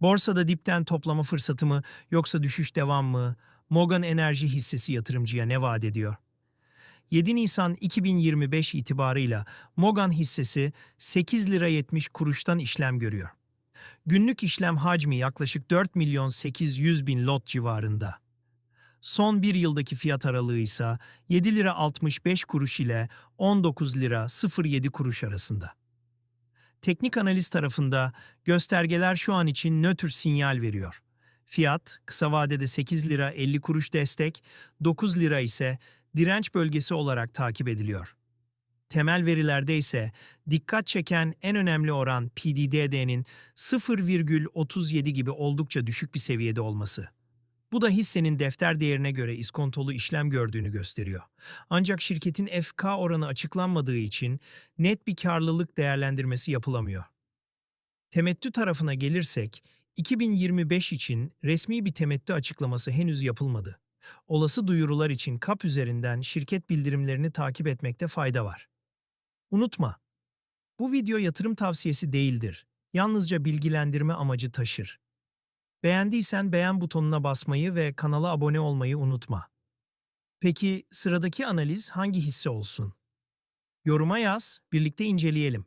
Borsada dipten toplama fırsatı mı yoksa düşüş devam mı? Morgan Enerji hissesi yatırımcıya ne vaat ediyor? 7 Nisan 2025 itibarıyla Morgan hissesi 8 lira 70 kuruştan işlem görüyor. Günlük işlem hacmi yaklaşık 4 milyon 800 bin lot civarında. Son bir yıldaki fiyat aralığı ise 7 lira 65 kuruş ile 19 lira 07 kuruş arasında. Teknik analiz tarafında göstergeler şu an için nötr sinyal veriyor. Fiyat kısa vadede 8 lira 50 kuruş destek, 9 lira ise direnç bölgesi olarak takip ediliyor. Temel verilerde ise dikkat çeken en önemli oran PDD'nin 0,37 gibi oldukça düşük bir seviyede olması. Bu da hissenin defter değerine göre iskontolu işlem gördüğünü gösteriyor. Ancak şirketin FK oranı açıklanmadığı için net bir karlılık değerlendirmesi yapılamıyor. Temettü tarafına gelirsek, 2025 için resmi bir temettü açıklaması henüz yapılmadı. Olası duyurular için KAP üzerinden şirket bildirimlerini takip etmekte fayda var. Unutma, bu video yatırım tavsiyesi değildir. Yalnızca bilgilendirme amacı taşır. Beğendiysen beğen butonuna basmayı ve kanala abone olmayı unutma. Peki sıradaki analiz hangi hisse olsun? Yoruma yaz, birlikte inceleyelim.